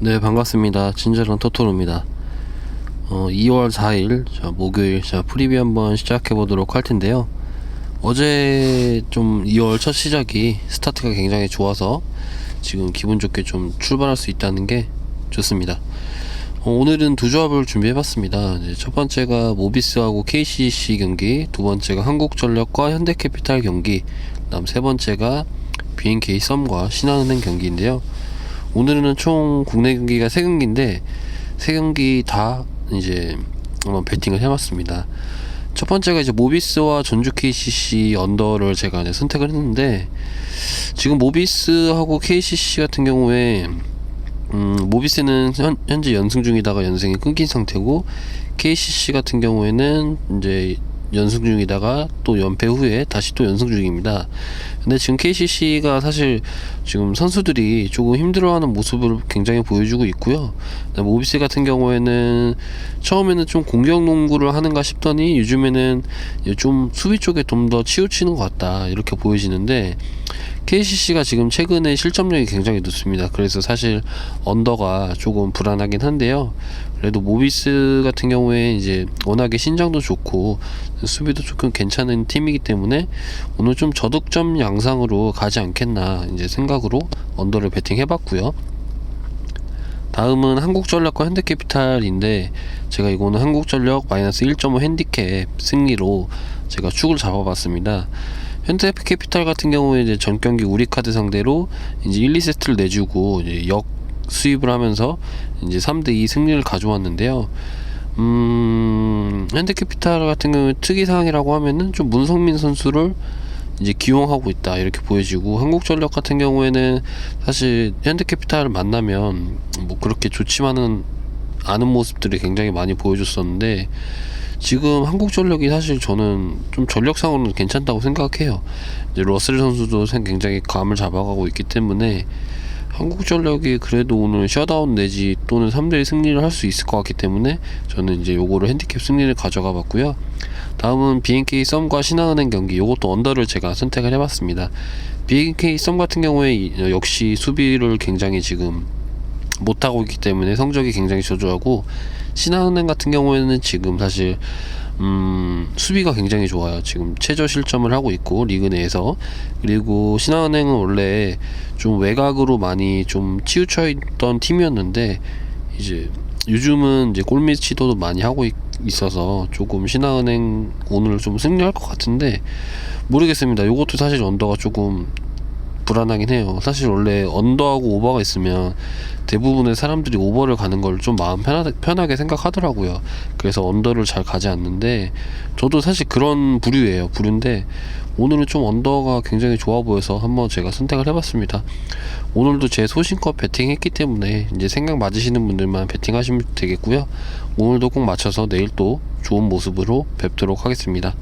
네 반갑습니다. 친절한 토토로입니다. 어, 2월 4일 자, 목요일 자 프리뷰 한번 시작해 보도록 할 텐데요. 어제 좀 2월 첫 시작이 스타트가 굉장히 좋아서 지금 기분 좋게 좀 출발할 수 있다는 게 좋습니다. 어, 오늘은 두 조합을 준비해 봤습니다. 첫 번째가 모비스하고 KCC 경기 두 번째가 한국전력과 현대캐피탈 경기 그다음 세 번째가 BNK 썸과 신한은행 경기인데요 오늘은 총 국내 경기가 세 경기인데 세 경기 다 이제 한번 배팅을 해봤습니다. 첫 번째가 이제 모비스와 전주 KCC 언더를 제가 이제 선택을 했는데 지금 모비스하고 KCC 같은 경우에 음, 모비스는 현, 현재 연승 중이다가 연승이 끊긴 상태고 KCC 같은 경우에는 이제 연승 중이다가 또 연패 후에 다시 또 연승 중입니다. 근데 지금 KCC가 사실 지금 선수들이 조금 힘들어하는 모습을 굉장히 보여주고 있고요. 모비스 같은 경우에는 처음에는 좀 공격 농구를 하는가 싶더니 요즘에는 좀 수비 쪽에 좀 더 치우치는 것 같다 이렇게 보여지는데 KCC가 지금 최근에 실점력이 굉장히 높습니다. 그래서 사실 언더가 조금 불안하긴 한데요. 그래도 모비스 같은 경우에 이제 워낙에 신장도 좋고 수비도 조금 괜찮은 팀이기 때문에 오늘 좀 저득점 양상으로 가지 않겠나 이제 생각으로 언더를 베팅해봤고요. 다음은 한국전력과 현대캐피탈인데 제가 이거는 한국전력 마이너스 1.5 핸디캡 승리로 제가 축을 잡아봤습니다. 현대캐피탈 같은 경우에 이제 전 경기 우리카드 상대로 이제 1, 2세트를 내주고 이제 역 수입을 하면서 이제 3대 2 승리를 가져왔는데요. 음, 현대캐피탈 같은 경우에 특이 사항이라고 하면은 좀 문성민 선수를 이제 기용하고 있다 이렇게 보여지고 한국전력 같은 경우에는 사실 현대캐피탈을 만나면 뭐 그렇게 좋지만은 않은 모습들이 굉장히 많이 보여줬었는데 지금 한국전력이 사실 저는 좀 전력상으로는 괜찮다고 생각해요. 이제 러셀 선수도 생- 굉장히 감을 잡아가고 있기 때문에 한국전력이 그래도 오늘 셧아웃 내지 또는 3대1 승리를 할 수 있을 것 같기 때문에 저는 이제 요거를 핸디캡 승리를 가져가 봤고요. 다음은 BNK 썸과 신한은행 경기 요것도 언더를 제가 선택을 해봤습니다. BNK 썸 같은 경우에 이- 역시 수비를 굉장히 지금 못하고 있기 때문에 성적이 굉장히 저조하고 신한은행 같은 경우에는 지금 사실 음, 수비가 굉장히 좋아요. 지금 최저 실점을 하고 있고 리그 내에서 그리고 신한은행은 원래 좀 외곽으로 많이 좀 치우쳐 있던 팀이었는데 이제 요즘은 이제 골밑 시도도 많이 하고 있, 있어서 조금 신한은행 오늘 좀 승리할 것 같은데 모르겠습니다. 요것도 사실 언더가 조금 불안하긴 해요. 사실 원래 언더하고 오버가 있으면 대부분의 사람들이 오버를 가는 걸 좀 마음 편하, 편하 게 생각하더라고요. 그래서 언더를 잘 가지 않는데 저도 사실 그런 부류예요. 부류인데 오늘은 좀 언더가 굉장히 좋아 보여서 한번 제가 선택을 해봤습니다. 오늘도 제 소신껏 베팅했기 때문에 이제 생각 맞으시는 분들만 베팅하시면 되겠고요. 오늘도 꼭 맞춰서 내일 또 좋은 모습으로 뵙도록 하겠습니다.